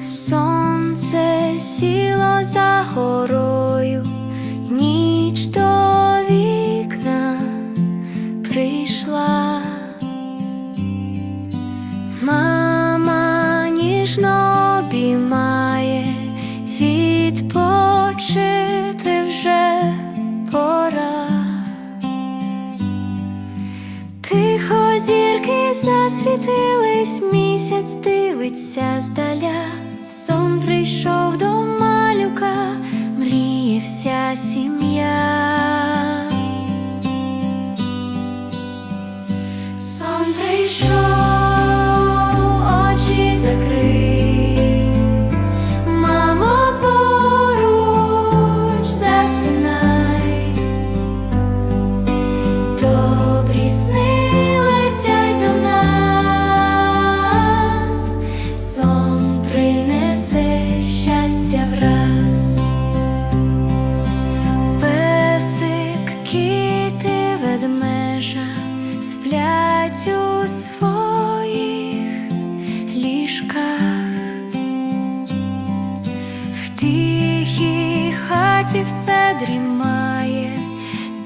сонце сіло за горою, ніч до вікна прийшла, мама ніжно обіймає, відпочити вже пора. Тихо зірки засвітились. Місяць дивиться здаля, сон прийшов до. ведмежа сплять у своїх ліжках, в тихій хаті все дрімає,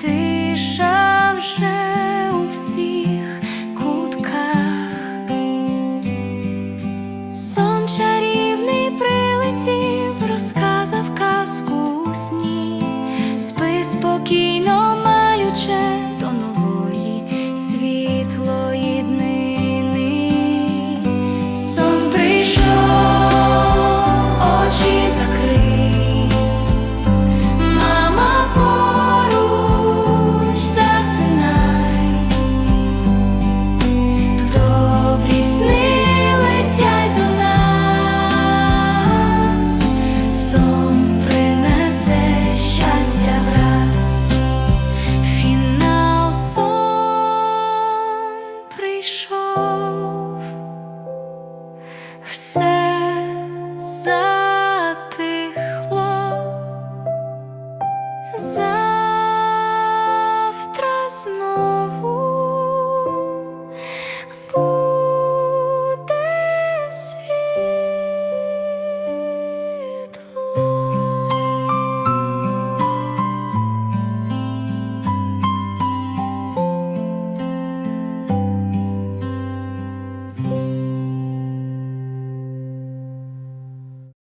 тиша вже у всіх кутках. Сон принесе щастя враз, фінал сон прийшов, все затихло.